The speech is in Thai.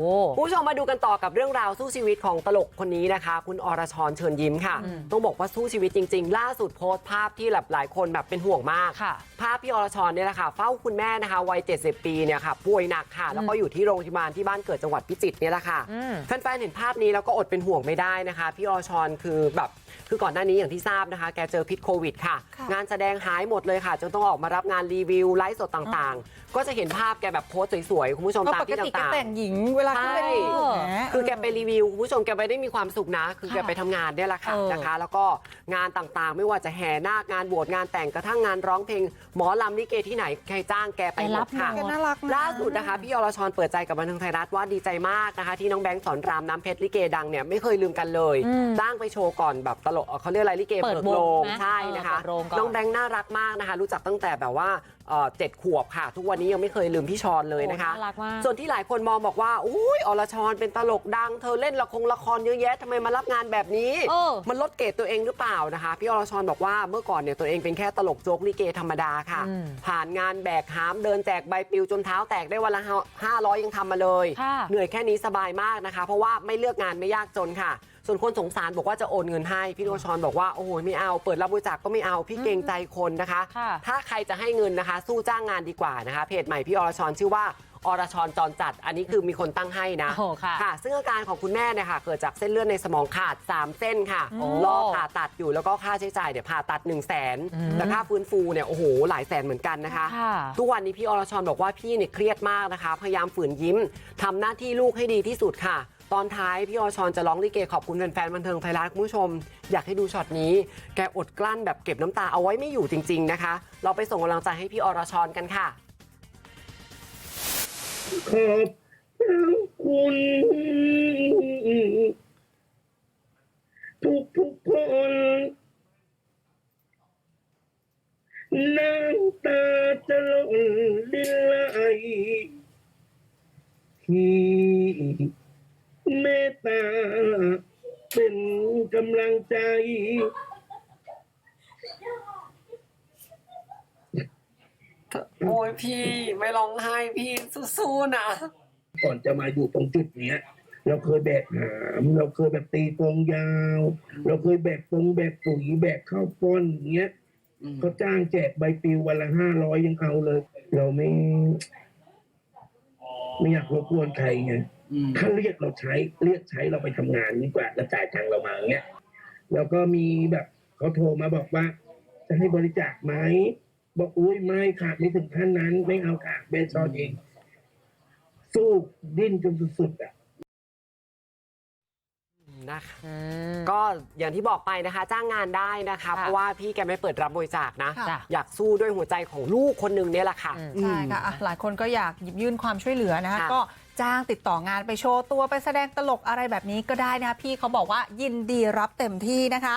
โอ้คุณผู้ชมมาดูกันต่อกับเรื่องราวสู้ชีวิตของตลกคนนี้นะคะคุณอรชรเชิญยิ้มค่ะอืมต้องบอกว่าสู้ชีวิตจริง ๆ ล่าสุดโพสต์ภาพที่แบบหลายคนแบบเป็นห่วงมากค่ะภาพพี่อรชรเนี่ยแหละค่ะเฝ้าคุณแม่นะคะวัย 70 ปีเนี่ยค่ะป่วยหนักค่ะ แล้วก็อยู่ที่โรงพยาบาลที่บ้านเกิดจังหวัดพิจิตรเนี่ยแหละค่ะอืมแฟนๆเห็นภาพนี้แล้วก็อดเป็นห่วงไม่ได้นะคะ พี่อรชรคือแบบคือก่อนหน้านี้อย่างที่ทราบนะคะ แกเจอพิษโควิดค่ะค่ะงานแสดงหายหมดเลยค่ะจนต้องออกมารับงานรีวิวไลฟ์สดต่างๆ ก็จะเห็นภาพแกแบบโพสต์สวยๆคุณผู้ชมก็ตามปกที่ติแกต่างๆแต่งหญิงเวลาขึ้นเวทีใช่ถูกไหม คือแกไปรีวิวคุณผู้ชมแกไปได้มีความสุขนะ คือแกค่ะไปทำงานเนี่ยแหละค่ะเออนะคะ แล้วก็งานต่างๆ ไม่ว่าจะแห่นาคงานบวชงานแต่งกระทั่งงานร้องเพลงหมอลำลิเกที่ไหนใครจ้างแกไปหมดค่ะแกน่ารักนะ ล่าสุดนะคะพี่อรชรเปิดใจกับบันเทิงไทยรัฐว่าดีใจมากนะคะ ที่น้องแบงค์สอนรามน้ำเพชรลิเกดังเนี่ยไม่เคยลืมกันเลยอืมจ้างไปโชว์ก่อนแบบตลกเอ่อเขาเรียกอะไรลิเกเปิดเปิดโรงวงนะใช่นะคะ เออเปิดโรงก่อนน้องแบงค์น่ารักมากนะคะ รู้จักตั้งแต่แบบว่า เอ่อเจ็ดขวบค่ะ ทุกวันนี้ยังไม่เคยลืมพี่ชอนเลยนะคะโอ้น่ารักมากส่วนที่หลายคนมองบอกว่าอุ้ยอรชรเป็นตลกดัง เธอเล่นละครละครเยอะแยะทำไมมารับงานแบบนี้เออมันลดเกรดตัวเองหรือเปล่านะคะ พี่อรชรบอกว่าเมื่อก่อนเนี่ยตัวเองเป็นแค่ตลกโจ๊กลิเกธรรมดาค่ะอืมผ่านงานแบกหามเดินแจกใบปลิวจนเท้าแตกได้วันละห้าร้อยยังทำมาเลยค่ะเหนื่อยแค่นี้สบายมากนะคะ เพราะว่าไม่เลือกงานไม่ยากจนค่ะส่วนคนสงสารบอกว่าจะโอนเงินให้ พี่อรชรบอกว่าโอ้โหไม่เอาเปิดรับบริจาคก็ไม่เอาพี่เกรงใจคนนะคะค่ะถ้าใครจะให้เงินนะคะ สู้จ้างงานดีกว่านะคะเพจใหม่พี่อรชรชื่อว่าอรชรจรจัด อันนี้คือมีคนตั้งให้นะโอ้ค่ะค่ะ ซึ่งอาการของคุณแม่เนี่ยค่ะ เกิดจากเส้นเลือดในสมองขาด 3 เส้นค่ะโอ้รอผ่าตัดอยู่แล้วก็ค่าใช้จ่ายเนี่ยผ่าตัด 1 0 0 0 0แสนอืมแต่ค่าฟื้นฟูเนี่ยโอ้โหหลายแสนเหมือนกันนะคะค่ะทุกวันนี้พี่อรชรบอกว่าพี่เนี่ยเครียดมากนะคะ พยายามฝืนยิ้มทำหน้าที่ลูกให้ดีที่สุดค่ะ ตอนท้ายพี่อรชรจะร้องลิเกขอบคุณแฟนๆบันเทิงไทยรัฐคุณผู้ชม อยากให้ดูช็อตนี้ แกอดกลั้นแบบเก็บน้ำตาเอาไว้ไม่อยู่จริง ๆนะคะ เราไปส่งกำลังใจให้พี่อรชรกันค่ะขอบคุณทุกทุกคนน้ำตาจะหล่นลินไหลที เมตตาเป็นกำลังใจ โอ้ยพี่ไม่ร้องไห้พี่สู้ๆนะก่อนจะมาอยู่ตรงจุดเนี้ย เราเคยแบกหามเราเคยแบบตีกองยาว เราเคยแบกปงแบกปุ๋ยแบกข้าวป้อนอย่างเงี้ยเขาจ้างแจกใบปลิววันละห้าร้อยยังเอาเลย เราไม่ ไม่อยากรบกวนใครไง ถ้าเรียกเราใช้เรียกใช้เราไปทำงานดีกว่าแล้วจ่ายตังค์เรามาอย่างเงี้ยแล้วก็มีแบบเขาโทรมาบอกว่า จะให้บริจาคไหมบอกอุ้ยไม่ค่ะไม่ถึงขั้นนั้น ไม่เอาค่ะเบนซอนเอง สู้ดิ้นจนสุดๆอะนะคะอืมก็อย่างที่บอกไปนะคะ จ้างงานได้นะคะค่ะเพราะว่าพี่แกไม่เปิดรับบริจาคนะค่ะจ้ะอยากสู้ด้วยหัวใจของลูกคนหนึงเนี่ยแหละค่ะอืมใช่ค่ะอะ หลายคนก็อยากหยิบยื่นความช่วยเหลือนะคะค่ะก็ จ้างติดต่องานไปโชว์ตัวไปแสดงตลกอะไรแบบนี้ก็ได้นะพี่เขาบอกว่ายินดีรับเต็มที่นะคะ